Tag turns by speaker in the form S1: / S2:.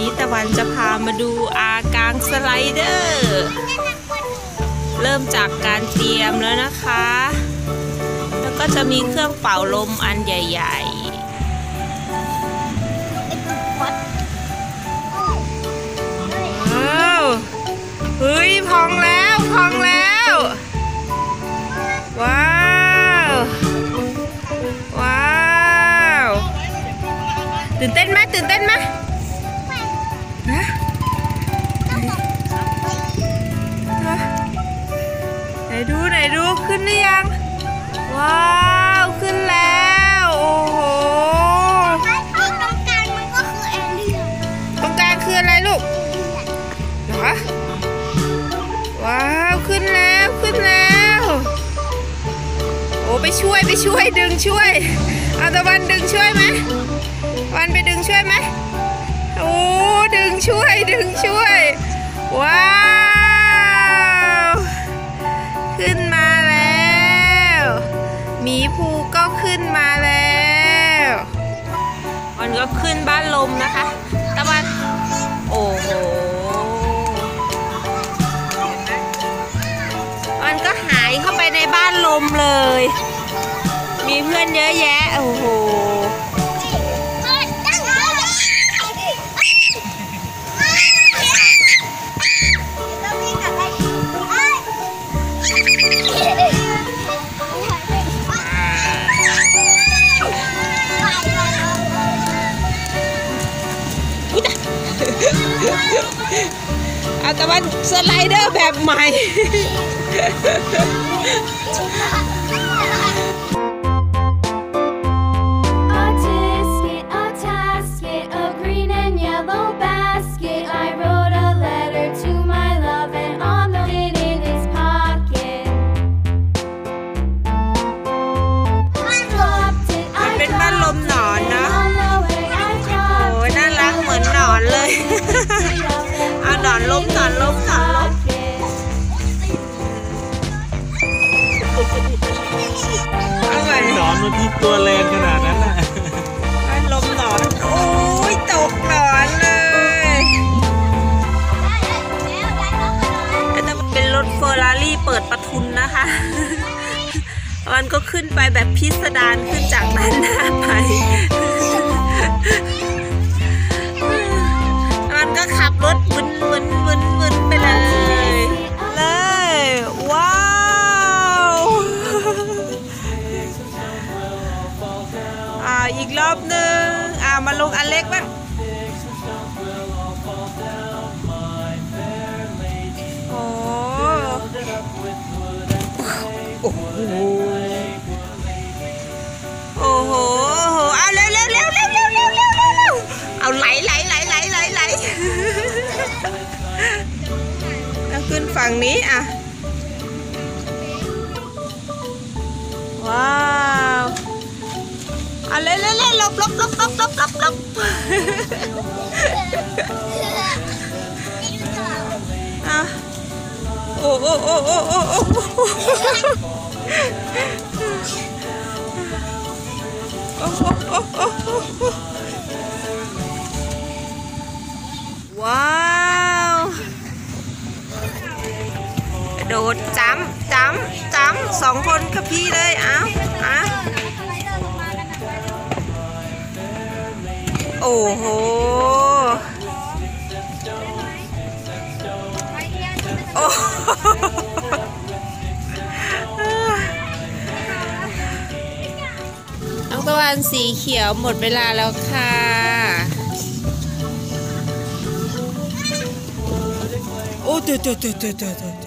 S1: นี้ตะวันจะพามาดูอากางสไลเดอร์ เริ่มจากการเตรียมแล้วนะคะ แล้วก็จะมีเครื่องเป่าลมอันใหญ่ ๆ ว้าวเฮ้ยพองแล้วพองแล้ว ว้าว ว้าว ตื่นเต้นไหมตื่นเต้นไหม ฮะไหนดูไหนดูขึ้นหรือยัง ว้าว ขึ้นแล้ว โอ้โหตรงกลางคืออะไรลูกเหรอว้าวขึ้นแล้วขึ้นแล้ว โอ้ไปช่วยไปช่วยดึงช่วย เอาตะวันดึงช่วยไหมวันไปดึงช่วยไหม โอ้ดึงช่วยดึงช่วย ว้าว ขึ้นมาแล้วหมีภูก็ขึ้นมาแล้วมันก็ขึ้นบ้านลมนะคะตะวันโอ้โหมันก็หายเข้าไปในบ้านลมเลย มีเพื่อนเยอะแยะ โอ้โห อาแต่ว่าสไลเดอร์แบบใหม่
S2: ตัวแรงขนาดนั้นน่ะ
S1: ลมหนอนโอ้ยตกหนอนเลยแต่มันเป็นรถเฟอร์รารี่เปิดประทุนนะคะ มันก็ขึ้นไปแบบพิสดารขึ้นจากด้านหน้าไป อ่ามาลงอันเล็กบ้างโอ้โอ้โหโอ้โหเอาเร็วเร็วเร็วเร็วเร็วเร็วเร็วเร็วเร็วเอาไหลไหลไหลไหลไหลไหลแล้วขึ้นฝั่งนี้อะว้าวเอาเร็วเร็วเร็วหล บลบลบลบลบลบลบอะโอ้โอ้โอ้โอ้โอ้โอ้ว้าวโดดจ้ำจ้ำจ้ำสองคนกับพี่เลยอ้าวอ้าว โอ้โหโอ้น้องตะวันสีเขียวหมดเวลาแล้วค่ะโอ้เตอะเตอะเตอะเตอะเตอะ